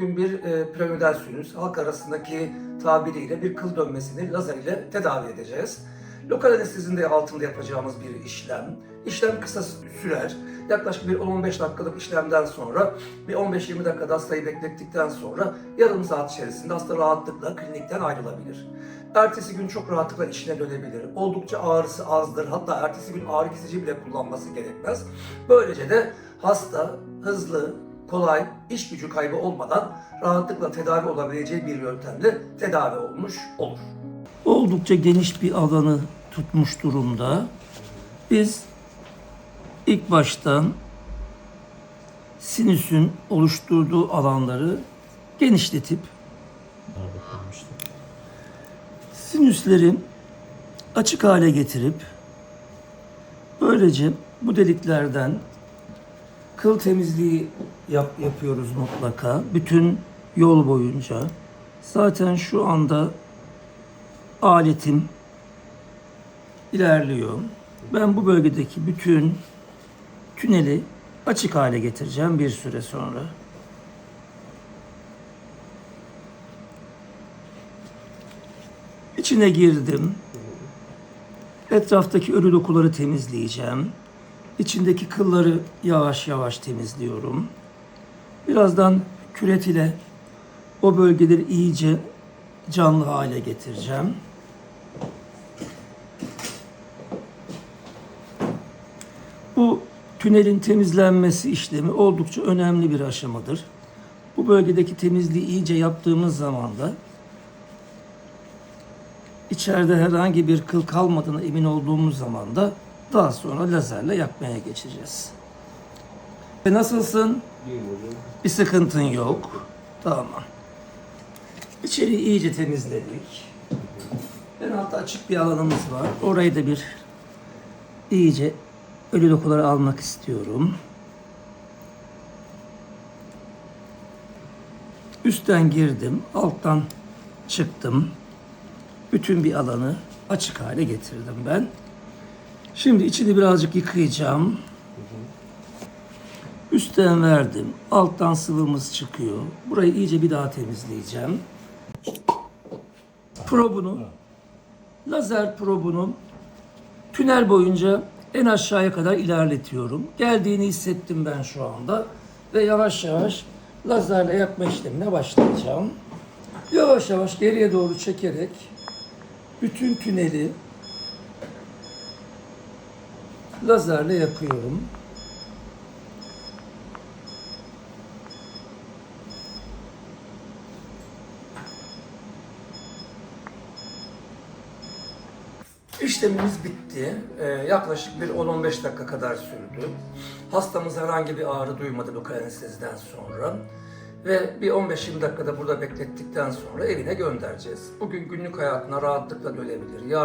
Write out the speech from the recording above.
bugün bir e, piramidal sinüs, halk arasındaki tabiriyle bir kıl dönmesini lazer ile tedavi edeceğiz. Lokal anestezinin de altında yapacağımız bir işlem. İşlem kısa sürer. Yaklaşık bir 10-15 dakikalık işlemden sonra bir 15-20 dakikada hastayı beklettikten sonra yarım saat içerisinde hasta rahatlıkla klinikten ayrılabilir. Ertesi gün çok rahatlıkla işine dönebilir. Oldukça ağrısı azdır. Hatta ertesi gün ağrı kesici bile kullanması gerekmez. Böylece de hasta hızlı, kolay, iş gücü kaybı olmadan rahatlıkla tedavi olabileceği bir yöntemle tedavi olmuş olur. Oldukça geniş bir alanı tutmuş durumda. Biz ilk baştan sinüsün oluşturduğu alanları genişletip sinüsleri açık hale getirip böylece bu deliklerden kıl temizliği yap, yapıyoruz mutlaka. Bütün yol boyunca. Zaten şu anda aletim ilerliyor. Ben bu bölgedeki bütün tüneli açık hale getireceğim bir süre sonra. İçine girdim. Etraftaki ölü dokuları temizleyeceğim. İçindeki kılları yavaş yavaş temizliyorum. Birazdan küret ile o bölgeleri iyice canlı hale getireceğim. Bu tünelin temizlenmesi işlemi oldukça önemli bir aşamadır. Bu bölgedeki temizliği iyice yaptığımız zaman da içeride herhangi bir kıl kalmadığına emin olduğumuz zaman da daha sonra lazerle yakmaya geçeceğiz. E, Nasılsın? Bir sıkıntın yok. Tamam. İçeriği iyice temizledik. En altta açık bir alanımız var. Orayı da bir iyice ölü dokuları almak istiyorum. Üstten girdim, alttan çıktım. Bütün bir alanı açık hale getirdim ben. Şimdi içini birazcık yıkayacağım. Üstten verdim. Alttan sıvımız çıkıyor. Burayı iyice bir daha temizleyeceğim. Probunu, lazer probunu tünel boyunca en aşağıya kadar ilerletiyorum. Geldiğini hissettim ben şu anda. Ve yavaş yavaş lazerle yakma işlemine başlayacağım. Yavaş yavaş geriye doğru çekerek bütün tüneli lazerle yakıyorum. İşlemimiz bitti. Ee, yaklaşık bir 10-15 dakika kadar sürdü. Hastamız herhangi bir ağrı duymadı lokal anesteziden sonra. Ve bir 15-20 dakikada burada beklettikten sonra evine göndereceğiz. Bugün günlük hayatına rahatlıkla dönebilir. Yarın